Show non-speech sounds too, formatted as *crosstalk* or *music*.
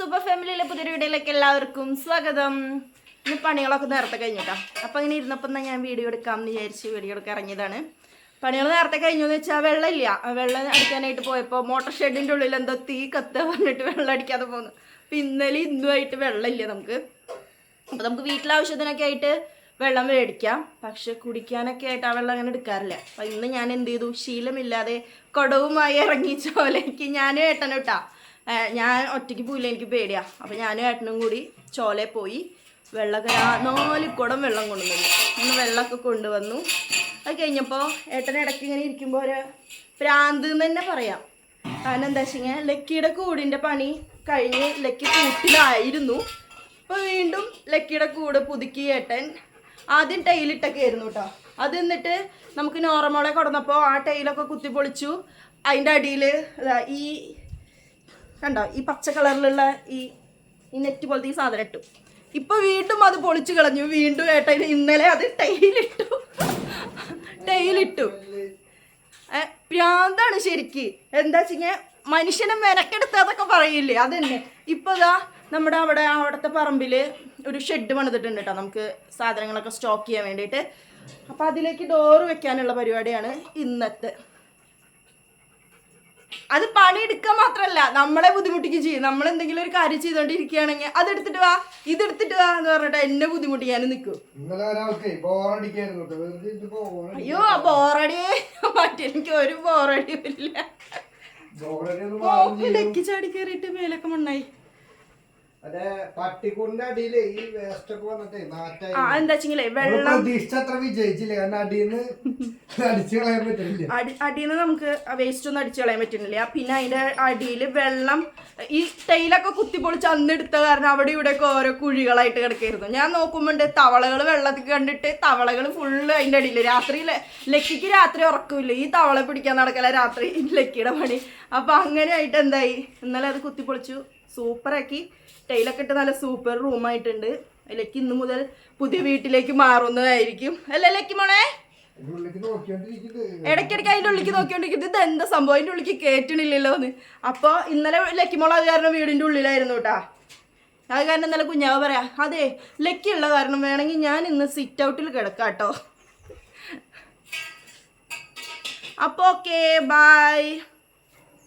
Super ഫാമിലിയിലെ പുതിയ വീഡിയോയിലേക്ക് എല്ലാവർക്കും സ്വാഗതം. ഇനി പണികളൊക്കെ നേരത്തെ കഴിഞ്ഞിട്ടോ. അപ്പം അങ്ങനെ ഇരുന്നപ്പം തന്നെ ഞാൻ വീഡിയോ എടുക്കാമെന്ന് വിചാരിച്ച് വീഡിയോ എടുക്കാൻ ഇറങ്ങിയതാണ്. പണികൾ നേരത്തെ കഴിഞ്ഞു എന്ന് വെച്ചാൽ വെള്ളമില്ല വെള്ളം അടിക്കാനായിട്ട് പോയപ്പോൾ മോട്ടർ ഷെഡിന്റെ ഉള്ളിൽ എന്തോ തീ കത്ത് പറഞ്ഞിട്ട് വെള്ളം അടിക്കാതെ പോകുന്നു അപ്പം ഇന്നലെ ഇന്നുമായിട്ട് വെള്ളമില്ല നമുക്ക്. അപ്പോൾ നമുക്ക് വീട്ടിലാവശ്യത്തിനൊക്കെ ആയിട്ട് വെള്ളം മേടിക്കാം. പക്ഷെ കുടിക്കാനൊക്കെ ആയിട്ട് ആ വെള്ളം അങ്ങനെ എടുക്കാറില്ല. അപ്പം ഇന്ന് ഞാൻ എന്ത് ചെയ്തു? ശീലമില്ലാതെ കുടവുമായി ഇറങ്ങി ചോലയ്ക്ക് ഞാനും ഏട്ടനും ഇട്ടാ. ഞാൻ ഒറ്റയ്ക്ക് പോയില്ല എനിക്ക് പേടിയാ. അപ്പം ഞാനും ഏട്ടനും കൂടി ചോലെ പോയി. വെള്ളമൊക്കെ നാല് കുടം വെള്ളം കൊണ്ടുവന്നു. അങ്ങനെ വെള്ളമൊക്കെ കൊണ്ടുവന്നു. അത് കഴിഞ്ഞപ്പോൾ ഏട്ടൻ ഇടയ്ക്ക് ഇങ്ങനെ ഇരിക്കുമ്പോൾ ഒരു പ്രാന്ത് എന്ന് തന്നെ പറയാം. കാരണം എന്താ വെച്ച് കഴിഞ്ഞാൽ ലക്കിയുടെ കൂടിന്റെ പണി കഴിഞ്ഞ് ലക്കി കൂട്ടിലായിരുന്നു. അപ്പോൾ വീണ്ടും ലക്കിയുടെ കൂട് പുതുക്കി ഏട്ടൻ ആദ്യം ടൈലിട്ടൊക്കെ ആയിരുന്നു കേട്ടോ അത് എന്നിട്ട് നമുക്ക് നോറമോളെ കൊടുന്നപ്പോൾ ആ ടൈലൊക്കെ കുത്തിപ്പൊളിച്ചു അതിന്റെ അടിയിൽ ഈ കണ്ടോ? ഈ പച്ച കളറിലുള്ള ഈ ഈ നെറ്റ് പോലത്തെ ഈ സാധനം ഇട്ടു. ഇപ്പൊ വീണ്ടും അത് പൊളിച്ചു കളഞ്ഞു. വീണ്ടും ഏട്ടൻ ഇന്നലെ അത് ടൈലിട്ടു. ടൈലിട്ടു. ഭ്രാന്താണ് ശരിക്ക്. എന്താ വെച്ചാൽ മനുഷ്യനെ മെനക്കെടുത്തതൊക്കെ പറയില്ലേ? അതന്നെ. ഇപ്പൊ ഇതാ നമ്മുടെ അവിടെ അവിടുത്തെ പറമ്പിൽ ഒരു ഷെഡ് പണിതിട്ടുണ്ട് കേട്ടോ. നമുക്ക് സാധനങ്ങളൊക്കെ സ്റ്റോക്ക് ചെയ്യാൻ വേണ്ടിയിട്ട്. അപ്പൊ അതിലേക്ക് ഡോറ് വെക്കാനുള്ള പരിപാടിയാണ് ഇന്നത്തെ. അത് പണിയെടുക്കാൻ മാത്രല്ല. നമ്മളെ ബുദ്ധിമുട്ടിക്കുകയും ചെയ്യും. നമ്മൾ എന്തെങ്കിലും ഒരു കാര്യം ചെയ്തോണ്ടിരിക്കുകയാണെങ്കിൽ അതെടുത്തിട്ട് വാ ഇതെടുത്തിട്ട് വാ എന്ന് പറഞ്ഞിട്ട് എന്നെ ബുദ്ധിമുട്ടിക്കാനും നിൽക്കും അയ്യോ ബോറടിയേ മാറ്റി എനിക്ക് ഒരു ബോറടിയും ഇല്ല ചാടി കയറിയിട്ട് മേലൊക്കെ മണ്ണായി. അടിയിൽ *laughs* നമുക്ക് വേസ്റ്റ് ഒന്നും അടിച്ചു കളയാൻ പറ്റുന്നില്ല. പിന്നെ അതിന്റെ അടിയിൽ വെള്ളം ഈ ടൈലൊക്കെ കുത്തിപ്പൊളിച്ച് അന്ന് എടുത്ത കാരണം അവിടെ ഇവിടെ ഒക്കെ ഓരോ കുഴികളായിട്ട് കിടക്കായിരുന്നു. ഞാൻ നോക്കുമ്പോണ്ട് തവളകൾ വെള്ളത്തിൽ കണ്ടിട്ട് തവളകൾ ഫുള്ള് അതിന്റെ അടിയിൽ രാത്രി ലക്കിക്ക് രാത്രി ഉറക്കില്ല. ഈ തവള പിടിക്കാൻ നടക്കല രാത്രി ലക്കിയുടെ പണി. അപ്പൊ അങ്ങനെ ആയിട്ട് എന്തായി? ഇന്നലെ അത് കുത്തിപ്പൊളിച്ചു. സൂപ്പറാക്കി. ടൈലൊക്കെ ഇട്ട് നല്ല സൂപ്പർ റൂമായിട്ടുണ്ട്. ലക്കി ഇന്ന് മുതൽ പുതിയ വീട്ടിലേക്ക് മാറുന്നതായിരിക്കും. അല്ലേ ലക്കി മോളെ? ഇടയ്ക്കിടയ്ക്ക് അതിന്റെ ഉള്ളിലേക്ക് നോക്കിക്കൊണ്ടിരിക്കുന്നത് ഇത് എന്താ സംഭവം? അതിന്റെ ഉള്ളിലേക്ക് കയറ്റണില്ലല്ലോ എന്ന്. അപ്പോൾ ഇന്നലെ ലക്കിമോൾ അത് കാരണം വീടിന്റെ ഉള്ളിലായിരുന്നു കേട്ടാ. അത് കാരണം ഇന്നലെ കുഞ്ഞാവ് പറയാ അതെ ലക്കി ഉള്ള കാരണം വേണമെങ്കിൽ ഞാൻ ഇന്ന് സിറ്റ് ഔട്ടിൽ കിടക്കാം കേട്ടോ. അപ്പോൾ ഓക്കെ ബൈ